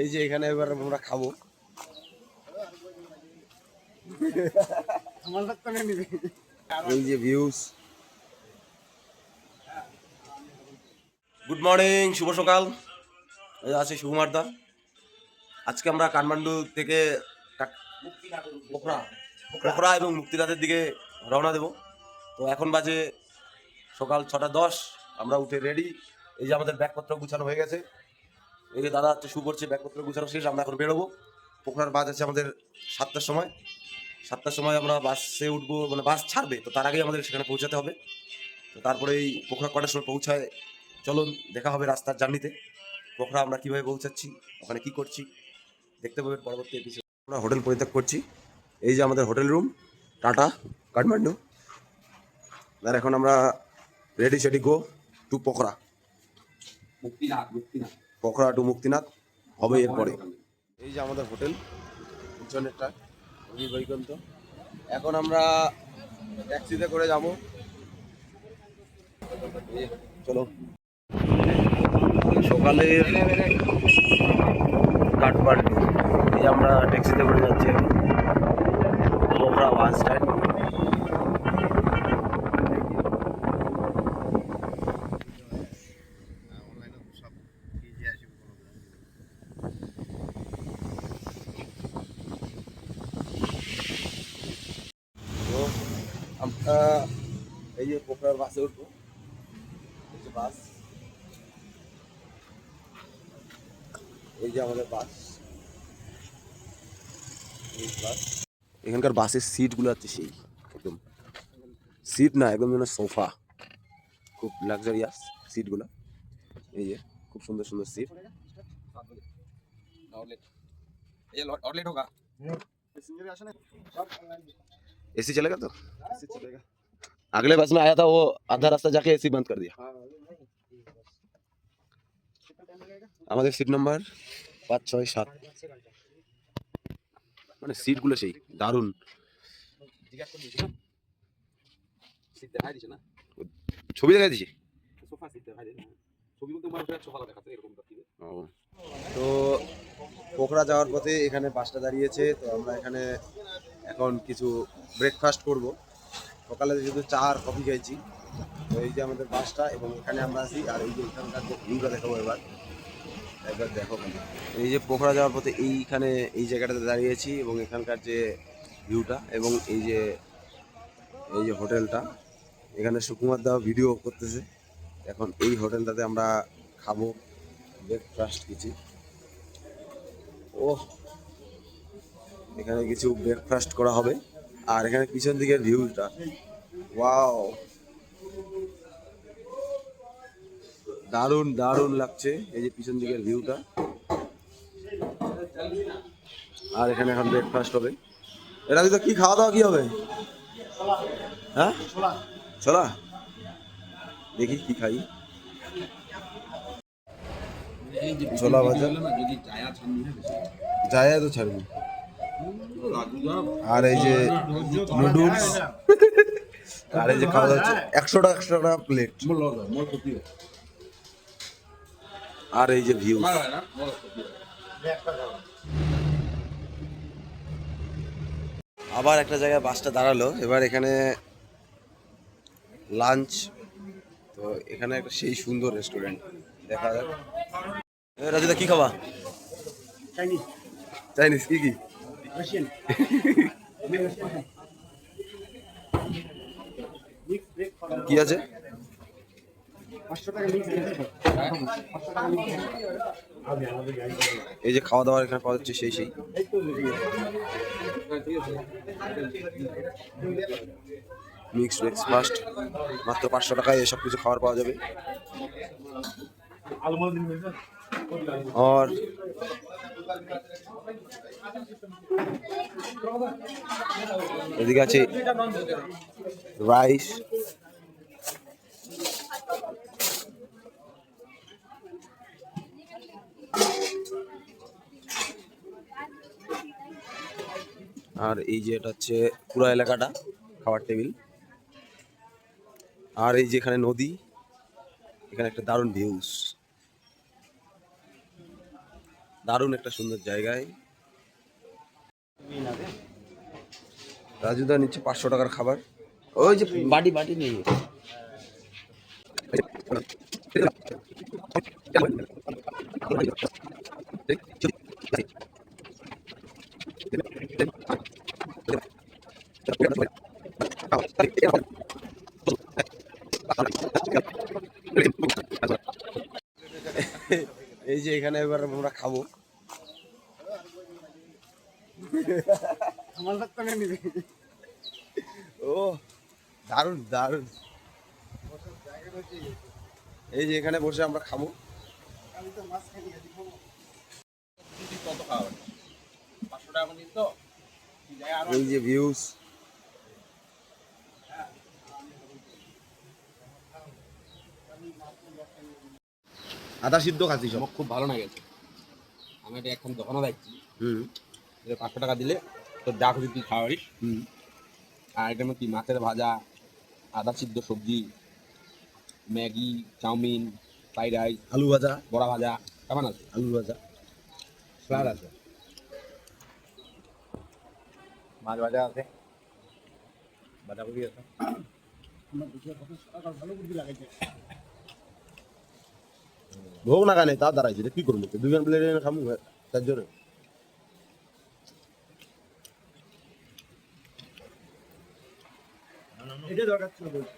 এই যে এখানে এবার আমরা খাব। এই যে ভিউজ গুড মর্নিং শুভ সকাল। এই আছে সুকুমার দা আজকে আমরা কাঠমান্ডু থেকে পোখরা। এবং মুক্তিনাথের দিকে রওনা দেব। তো এখন বাজে সকাল ছটা দশ। আমরা উঠে রেডি এই যে আমাদের ব্যাগপত্র গুছানো হয়ে গেছে। এই যে দাদা, হচ্ছে শু করছে, ব্যাগপত্র গুছানো শেষ, আমরা এখন বেরোবো। পোখরার বাস আছে আমাদের সাতটার সময়। সাতটার সময় আমরা বাসে উঠবো মানে বাস ছাড়বে, তো তার আগেই আমাদের সেখানে পৌঁছাতে হবে। তো তারপরে এই পোখরা কটার সময় পৌঁছায়, চলুন দেখা হবে রাস্তার জার্নিতে। পোখরা, আমরা কীভাবে পৌঁছাচ্ছি, ওখানে কি করছি, দেখতে পাবেন পরবর্তী এপিসোড আমরা হোটেল পরিত্যাগ করছি। এই যে আমাদের হোটেল রুম, টাটা, কাঠমান্ডু। আর এখন আমরা ready steady go to Pokhara. Muktinath Muktinath Pokhara to Muktinath হবে এরপরে। এই যে আমাদের হোটেল পিছনেরটা রবি এখন আমরা ট্যাক্সিতে করে যাব। চলো। সকালে কাঠমান্ডু এই আমরা ট্যাক্সিতে করে যাচ্ছি পোখরা বাস স্ট্যান্ড। এই যে পোখরার বাসে উঠবো এই যে বাস এই যে আমাদের বাস এই বাস এখানকার বাসের সিটগুলো হচ্ছে সেই একদম সিট না একদম যেন সোফা খুব লাক্সারিয়াস সিটগুলো এই যে খুব সুন্দর সুন্দর সিট आउटलेट ये आउटलेट होगा एसी चलेगा तो अगले बस में आया था वो आधा रास्ता जाके एसी बंद कर दिया আমাদের সিট নাম্বার পাঁচ ছয় সাত মানে সিটগুলো সেই দারুণ জিজ্ঞাসা করে দিয়েছি না সিট দেখাই দিছে না ছবি দেখা দিছি সোফা সিট দেখাই দিয়েছে ছবি বলতে আমার একটা সোফা দেখাচ্ছে এরকম দেখতে তো পোখরা যাওয়ার পথে এখানে বাসটা দাঁড়িয়েছে তো আমরা এখানে এখন কিছু ব্রেকফাস্ট করব। সকালে যেহেতু চা আর কফি খাইছি, তো এই যে আমাদের বাসটা এবং এখানে আমরা আছি, আর এই যে এখানকার যে ভিউটা দেখাবো এবার একবার দেখো এই যে পোখরা যাওয়ার পথে এইখানে এই জায়গাটাতে দাঁড়িয়েছি এবং এখানকার যে ভিউটা এবং এই যে এই যে হোটেলটা। এখানে সুকুমার দা ভিডিও করতেছে। এখন এই হোটেলটাতে আমরা খাব ব্রেকফাস্ট কিছু। ও এখানে কিছু ব্রেকফাস্ট করা হবে। আর এখানে পিছন দিকের ভিউটা ওয়াও দারুণ দারুণ লাগছে এই যে পিছন দিকের ভিউটা আর এখানে এখন ব্রেকফাস্ট হবে। এটা তো কি খাওয়া দাওয়া, কি হবে? হ্যাঁ? ছোলা। দেখি কি খাই। ছোলা ভাজা। যায় তো ছাড়বো। আর এই যে নুডলস আর এই যে খাওয়া দাওয়া হচ্ছে একশো টাকা একশো টাকা প্লেট আর এই যে ভিউ আবার একটা জায়গায় বাসটা দাঁড়াল। এবার এখানে লাঞ্চ তো এখানে একটা সেই সুন্দর রেস্টুরেন্ট দেখা যাক। রাজুদা কি খাবা? চাইনিজ চাইনিজ কি কি? কি আছে? এই যে খাওয়া দাওয়ার এখানে পাওয়া যাচ্ছে সেই সেই। মিক্স ব্রেকফাস্ট মাত্র পাঁচশো টাকায় এসব কিছু খাবার পাওয়া যাবে। और এদিকে আছে রাইস। আর এই যে এটা হচ্ছে পুরো এলাকাটা, খাবার টেবিল। আর এই যে এখানে নদী, এখানে একটা দারুণ ভিউস দারুণ একটা সুন্দর জায়গায়। রাজুদা নিচ্ছে পাঁচশো টাকার খাবার। ওই যে বাটি বাটি নেই এই যে এখানে এবার আমরা খাব। আমার হাত টাকা নিবি ও দারুণ দারুণ। এই যে এখানে বসে আমরা খাব। তো মাছ খাই গেছি কত খাওয়া পাঁচশো টাকা নিন তো এই যে ভিউজ আদা সিদ্ধ খাচ্ছি সব আমার খুব ভালো লাগেছে আমি এটা এখন দোকানে দেখছি হুম। পাঁচশো টাকা দিলে তোর যা খুশি তুই খাওয়ারিস। আর এটা কি মাছের ভাজা আদা সিদ্ধ সবজি ম্যাগি চাউমিন ফ্রাইড রাইস আলু ভাজা। বড়া ভাজা কেমন আছে? আলু ভাজা। স্যালাড আছে? মাছ ভাজা আছে। বাঁধাকপি আছে। ভোগ না কানে তা দাঁড়াইছে কি করব? দুজন প্লেট খাব তার জন্য। এটা দরকার ছিল বলছি।